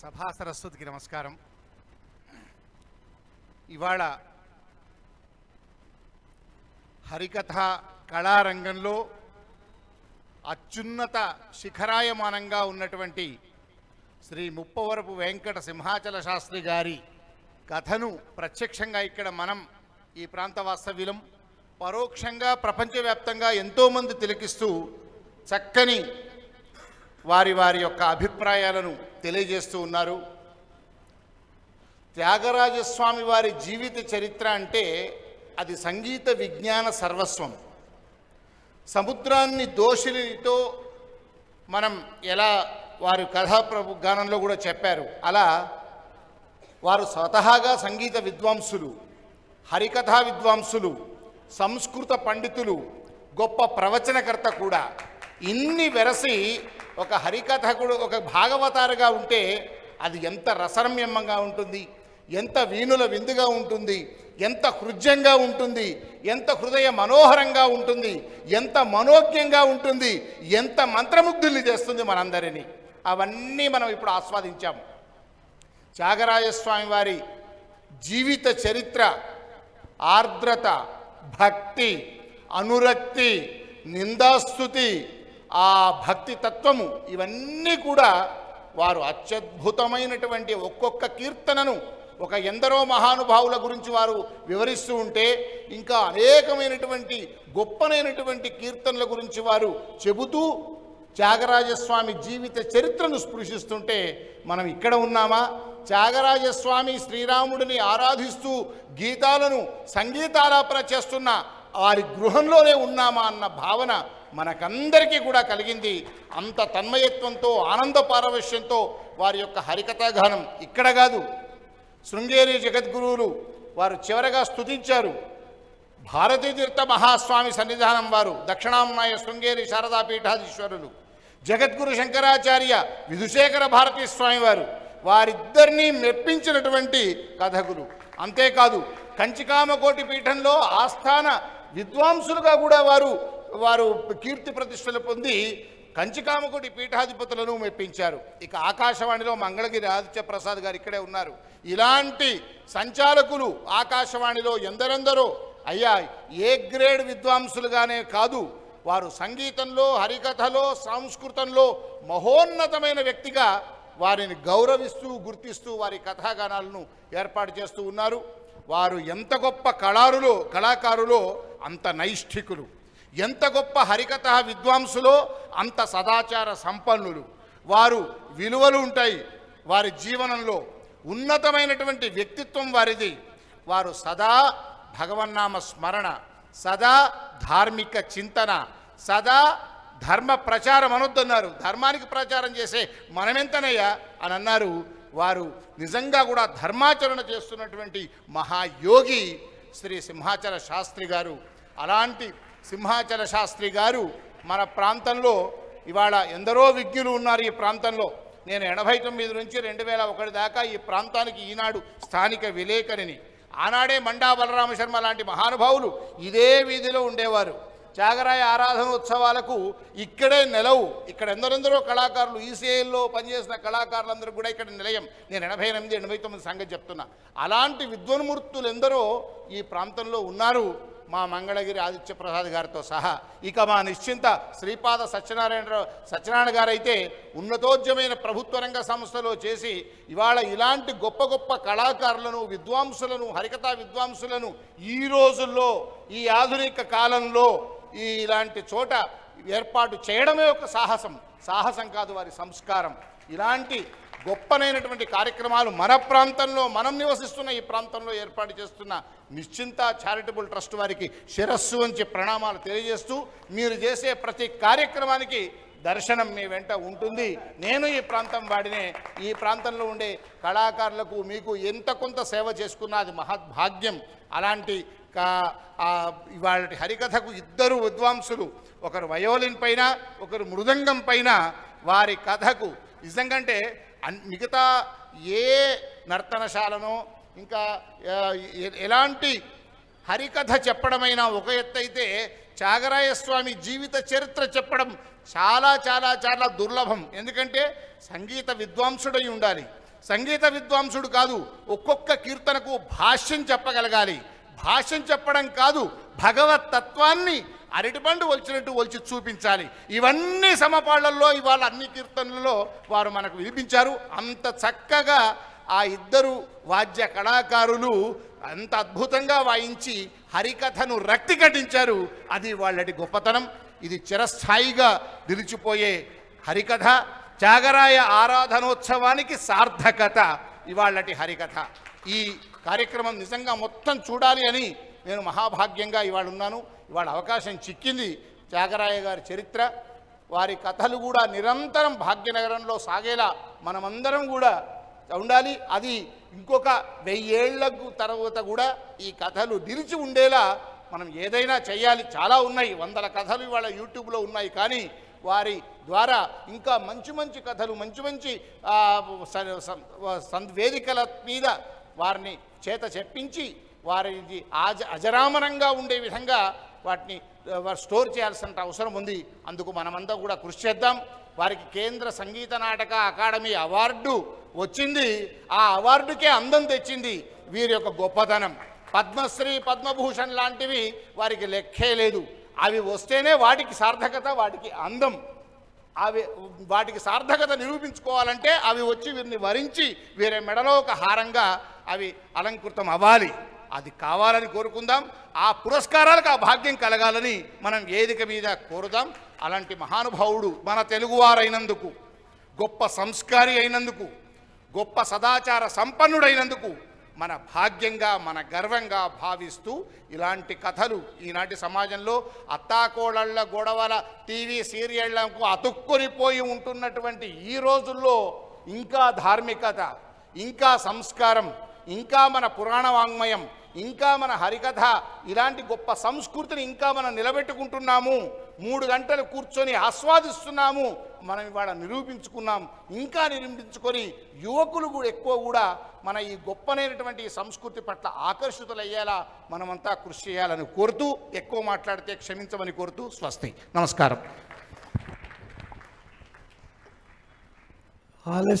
సభా సరస్వతికి నమస్కారం. ఇవాళ హరికథ కళారంగంలో అత్యున్నత శిఖరాయమానంగా ఉన్నటువంటి శ్రీ ముప్పవరపు వెంకట సింహాచల శాస్త్రి గారి కథను ప్రత్యక్షంగా ఇక్కడ మనం ఈ ప్రాంత వాస్తవ్యులం పరోక్షంగా ప్రపంచవ్యాప్తంగా ఎంతోమంది తిలకిస్తూ చక్కని వారి వారి యొక్క అభిప్రాయాలను తెలియజేస్తూ ఉన్నారు. త్యాగరాజస్వామి వారి జీవిత చరిత్ర అంటే అది సంగీత విజ్ఞాన సర్వస్వం. సముద్రాన్ని దోషులతో మనం ఎలా వారి కథాప్రభు గానంలో కూడా చెప్పారు. అలా వారు స్వతహాగా సంగీత విద్వాంసులు హరికథా విద్వాంసులు సంస్కృత పండితులు గొప్ప ప్రవచనకర్త కూడా ఇన్ని వెరసి ఒక హరికథకుడు ఒక భాగవతారుగా ఉంటే అది ఎంత రసరమ్యంగా ఉంటుంది ఎంత వీణుల విందుగా ఉంటుంది ఎంత హృద్యంగా ఉంటుంది ఎంత హృదయ మనోహరంగా ఉంటుంది ఎంత మనోజ్ఞంగా ఉంటుంది ఎంత మంత్రముగ్ధుల్ని చేస్తుంది మనందరినీ. అవన్నీ మనం ఇప్పుడు ఆస్వాదించాము త్యాగరాజస్వామి వారి జీవిత చరిత్ర ఆర్ద్రత భక్తి అనురక్తి నిందాస్తుతి ఆ భక్తి తత్వము ఇవన్నీ కూడా వారు అత్యద్భుతమైనటువంటి ఒక్కొక్క కీర్తనను ఒక ఎందరో మహానుభావుల గురించి వారు వివరిస్తూ ఉంటే ఇంకా అనేకమైనటువంటి గొప్పనైనటువంటి కీర్తనల గురించి వారు చెబుతూ త్యాగరాజస్వామి జీవిత చరిత్రను స్పృశిస్తుంటే మనం ఇక్కడ ఉన్నామా? త్యాగరాజస్వామి శ్రీరాముడిని ఆరాధిస్తూ గీతాలను సంగీతాలాపన చేస్తున్న వారి గృహంలోనే ఉన్నామా అన్న భావన మనకందరికీ కూడా కలిగింది అంత తన్మయత్వంతో ఆనంద పారవశ్యంతో వారి యొక్క హరికథాగానం ఇక్కడ కాదు. శృంగేరి జగద్గురువులు వారు చివరగా స్తుతించారు. భారతీ తీర్థ మహాస్వామి సన్నిధానం వారు దక్షిణామ్నాయ శృంగేరి శారదాపీఠాధీశ్వరులు. జగద్గురు శంకరాచార్య విధుశేఖర భారతీ స్వామి వారు వారిద్దరినీ మెప్పించినటువంటి కథకులు. అంతేకాదు కంచికామకోటి పీఠంలో ఆస్థాన విద్వాంసులుగా కూడా వారు వారు కీర్తి ప్రతిష్టలు పొంది కంచికామకుడి పీఠాధిపతులను మెప్పించారు. ఇక ఆకాశవాణిలో మంగళగిరి ఆదిత్య ప్రసాద్ గారు ఇక్కడే ఉన్నారు. ఇలాంటి సంచాలకులు ఆకాశవాణిలో ఎందరెందరో అయ్యా ఏ గ్రేడ్ విద్వాంసులుగానే కాదు వారు సంగీతంలో హరికథలో సంస్కృతంలో మహోన్నతమైన వ్యక్తిగా వారిని గౌరవిస్తూ గుర్తిస్తూ వారి కథాగానాలను ఏర్పాటు చేస్తూ ఉన్నారు. వారు ఎంత గొప్ప కళారులో కళాకారులో అంత నైష్ఠికులు. ఎంత గొప్ప హరికథ విద్వాంసులో అంత సదాచార సంపన్నులు. వారు విలువలు ఉంటాయి. వారి జీవనంలో ఉన్నతమైనటువంటి వ్యక్తిత్వం వారిది. వారు సదా భగవన్నామ స్మరణ సదా ధార్మిక చింతన సదా ధర్మ ప్రచారం అనొద్దన్నారు. ధర్మానికి ప్రచారం చేసే మనమెంతనయ్యా? అని అన్నారు. వారు నిజంగా కూడా ధర్మాచరణ చేస్తున్నటువంటి మహాయోగి శ్రీ సింహాచల శాస్త్రి గారు. అలాంటి సింహాచల శాస్త్రి గారు మన ప్రాంతంలో ఇవాళ ఎందరో విజ్ఞులు ఉన్నారు ఈ ప్రాంతంలో. నేను ఎనభై తొమ్మిది నుంచి రెండు వేల ఒకటి దాకా ఈ ప్రాంతానికి ఈనాడు స్థానిక విలేకరిని. ఆనాడే మండా బలరామ శర్మ లాంటి మహానుభావులు ఇదే వీధిలో ఉండేవారు. త్యాగరాయ ఆరాధన ఉత్సవాలకు ఇక్కడే నెలవు. ఇక్కడ ఎందరెందరో కళాకారులు ఈసీఐల్లో పనిచేసిన కళాకారులందరూ కూడా ఇక్కడ నిలయం. నేను ఎనభై ఎనిమిది ఎనభై తొమ్మిది సంగతి చెప్తున్నా. అలాంటి విద్వన్మూర్తులు ఎందరో ఈ ప్రాంతంలో ఉన్నారు. మా మంగళగిరి ఆదిత్య ప్రసాద్ గారితో సహా. ఇక మా నిశ్చింత శ్రీపాద సత్యనారాయణరావు సత్యనారాయణ గారైతే ఉన్నతోద్యమైన ప్రభుత్వ రంగ సంస్థలో చేసి ఇవాళ ఇలాంటి గొప్ప గొప్ప కళాకారులను విద్వాంసులను హరికథా విద్వాంసులను ఈ రోజుల్లో ఈ ఆధునిక కాలంలో ఈ ఇలాంటి చోట ఏర్పాటు చేయడమే ఒక సాహసం. సాహసం కాదు వారి సంస్కారం. ఇలాంటి గొప్పనైనటువంటి కార్యక్రమాలు మన ప్రాంతంలో మనం నివసిస్తున్న ఈ ప్రాంతంలో ఏర్పాటు చేస్తున్న నిశ్చింత చారిటబుల్ ట్రస్ట్ వారికి శిరస్సు వంచి ప్రణామాలు తెలియజేస్తూ మీరు చేసే ప్రతి కార్యక్రమానికి దర్శనం మీ వెంట ఉంటుంది. నేను ఈ ప్రాంతం వాడినే. ఈ ప్రాంతంలో ఉండే కళాకారులకు మీకు ఎంత కొంత సేవ చేసుకున్నా అది మహద్భాగ్యం. అలాంటి కా- ఇవాళ హరికథకు ఇద్దరు విద్వాంసులు ఒకరు వయోలిన్ పైన ఒకరు మృదంగం పైన వారి కథకు నిజంగంటే అంటే మిగతా ఏ నర్తనశాలనో ఇంకా ఎలాంటి హరికథ చెప్పడమైనా ఒక ఎత్తైతే త్యాగరాయస్వామి స్వామి జీవిత చరిత్ర చెప్పడం చాలా చాలా చాలా దుర్లభం. ఎందుకంటే సంగీత విద్వాంసుడై ఉండాలి. సంగీత విద్వాంసుడు కాదు ఒక్కొక్క కీర్తనకు భాష్యం చెప్పగలగాలి. భాష్యం చెప్పడం కాదు భగవత్ తత్వాన్ని అరటిపండు ఒలిచినట్టు ఒలిచి చూపించాలి. ఇవన్నీ సమపాళ్ళలో ఇవాళ అన్ని కీర్తనలలో వారు మనకు వినిపించారు. అంత చక్కగా ఆ ఇద్దరు వాద్య కళాకారులు అంత అద్భుతంగా వాయించి హరికథను రక్తి కట్టించారు. అది వాళ్ళటి గొప్పతనం. ఇది చిరస్థాయిగా నిలిచిపోయే హరికథ. త్యాగరాయ ఆరాధనోత్సవానికి సార్థకత ఇవాళ్ళటి హరికథ. ఈ కార్యక్రమం నిజంగా మొత్తం చూడాలి అని నేను మహాభాగ్యంగా ఇవాళ ఉన్నాను. ఇవాళ అవకాశం చిక్కింది త్యాగరాయ గారి చరిత్ర. వారి కథలు కూడా నిరంతరం భాగ్యనగరంలో సాగేలా మనమందరం కూడా ఉండాలి. అది ఇంకొక వెయ్యేళ్ళకు తర్వాత కూడా ఈ కథలు నిలిచి ఉండేలా మనం ఏదైనా చేయాలి. చాలా ఉన్నాయి. వందల కథలు ఇవాళ యూట్యూబ్లో ఉన్నాయి. కానీ వారి ద్వారా ఇంకా మంచి మంచి కథలు మంచి మంచి స- వేదికల మీద వారిని చేత చెప్పించి వారిని ఆజ అజరామరంగా ఉండే విధంగా వాటిని స్టోర్ చేయాల్సిన అవసరం ఉంది. అందుకు మనమంతా కూడా కృషి చేద్దాం. వారికి కేంద్ర సంగీత నాటక అకాడమీ అవార్డు వచ్చింది. ఆ అవార్డుకే అందం తెచ్చింది వీరి యొక్క గొప్పతనం. పద్మశ్రీ పద్మభూషణ్ లాంటివి వారికి లెక్కే లేదు. అవి వస్తేనే వాటికి సార్థకత వాటికి అందం. అవి వాటికి సార్థకత నిరూపించుకోవాలంటే అవి వచ్చి వీరిని వరించి వీరి మెడలో ఒక హారంగా అవి అలంకృతం అవ్వాలి. అది కావాలని కోరుకుందాం ఆ పురస్కారాలకు ఆ భాగ్యం కలగాలని మనం వేదిక మీద కోరుదాం. అలాంటి మహానుభావుడు మన తెలుగువారైనందుకు గొప్ప సంస్కారి అయినందుకు గొప్ప సదాచార సంపన్నుడైనందుకు మన భాగ్యంగా మన గర్వంగా భావిస్తూ ఇలాంటి కథలు ఈనాటి సమాజంలో అత్తాకోడళ్ళ గొడవల టీవీ సీరియళ్ళకు అతుక్కొనిపోయి ఉంటున్నటువంటి ఈ రోజుల్లో ఇంకా ధార్మికత ఇంకా సంస్కారం ఇంకా మన పురాణ వాంగ్మయం ఇంకా మన హరికథ ఇలాంటి గొప్ప సంస్కృతిని ఇంకా మనం నిలబెట్టుకుంటున్నాము. మూడు గంటలు కూర్చొని ఆస్వాదిస్తున్నాము. మనం ఇవాళ నిరూపించుకున్నాం. ఇంకా నిరూపించుకొని యువకులు కూడా ఎక్కువ కూడా మన ఈ గొప్పనైనటువంటి సంస్కృతి పట్ల ఆకర్షితులయ్యేలా మనమంతా కృషి చేయాలని కోరుతూ ఎక్కువ మాట్లాడితే క్షమించమని కోరుతూ స్వస్తి. నమస్కారం. ఆలస్యం